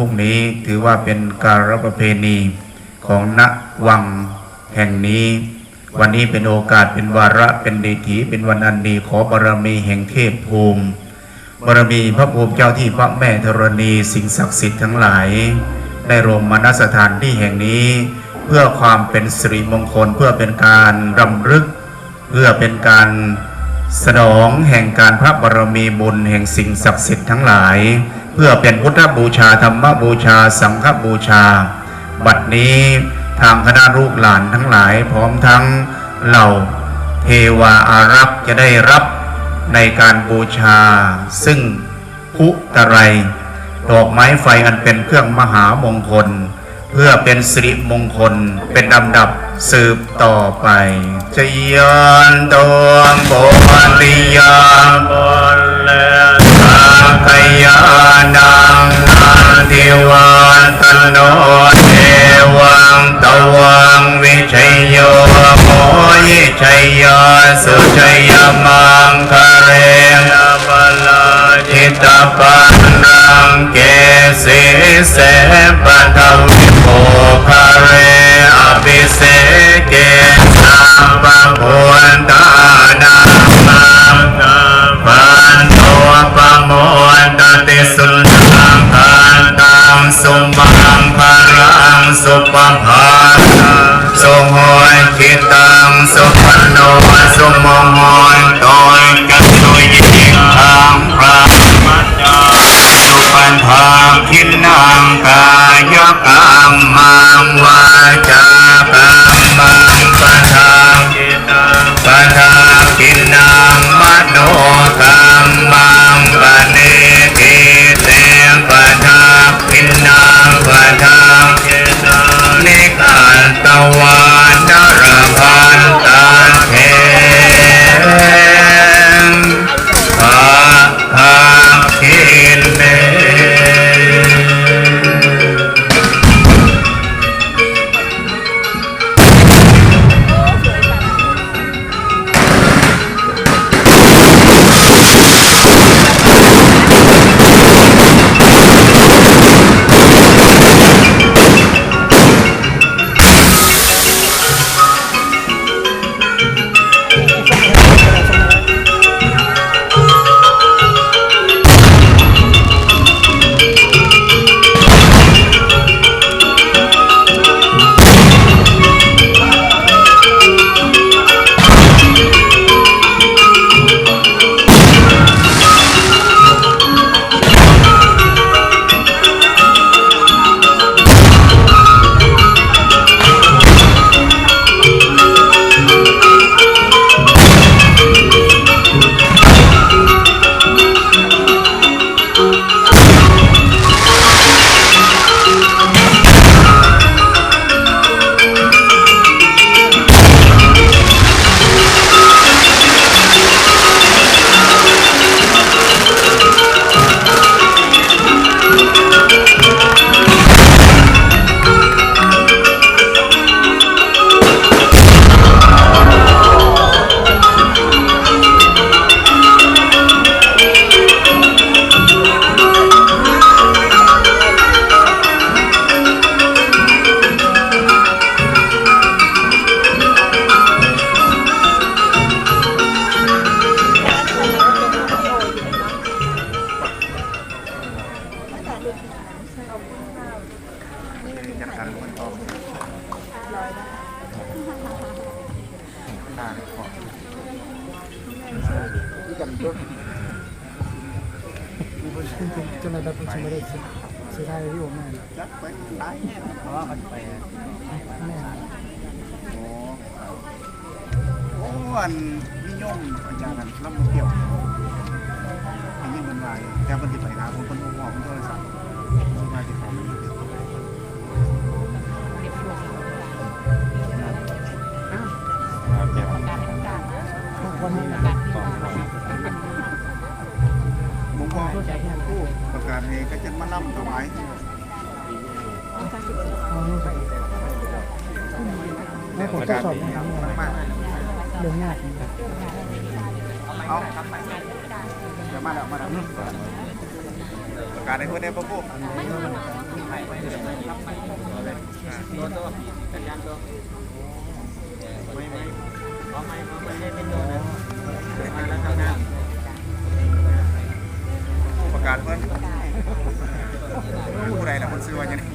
รุ่งนี้ถือว่าเป็นการรับประเพณีของณวังแห่งนี้ วันนี้เป็นโอกาสเป็นวาระเป็นเดีถีเป็นวันอันดีขอบารมีแห่งเทพภูมิบารมีพระภูมิเจ้าที่พระแม่ธรณีสิ่งศักดิ์สิทธิ์ทั้งหลายได้รวมมนสถานที่แห่งนี้ เพื่อความเป็นสิริมงคลเพื่อเป็นการรำลึก เพื่อเป็นการ สนองแห่งการพระบารมีบุญแห่งสิ่งศักดิ์สิทธิ์ทั้งหลาย เพื่อเป็นพุทธบูชาธรรมบูชา สังฆบูชา บัดนี้ทางคณะลูกหลานทั้งหลาย พร้อมทั้งเหล่าเทวาอารักษ์จะได้รับในการบูชา ซึ่งพุตะไรดอกไม้ไฟอันเป็นเครื่องมหามงคล เพื่อเป็นสิริมงคลเป็นลำดับสืบต่อไปจยานตวงโบติยาบนเลสักยานังนาทิวันตโนเทวังตวังวิชัยโยโมยิชัยโยสุชัยมังคะเรบลาจิตตปันนังเกสิเส สุปภาสุโหยคิตังสุปโนสุโมโหยโตยกัตตุยิงทังพระมัจจาสุปันภาคินังกายกรรมมังวาจากรรมังปะทาคิตังปะทาคินังมโน จนระดับฉันไม่ได้เสียดายที่ผมแม่จักไปตายเพราะว่ามันไปแม่โอ้โอ้อันนิยมอาจารย์กันรับมาเกี่ยวอันนี้มันลายแต่มันติดไปหาผมคนมองมันโทรศัพท์มาที่ขอ วันนี้ผมก็ผู้ประกาศเองก็จะมาล่ำถวายแม่ผมทดสอบนะครับเรื่องยากเอาเดี๋ยวมาแล้วมาแล้วประกาศให้เพื่อนได้ประพูประกาศเพื่อนผู้ใดล่ะคนซื้อว่าจะนี่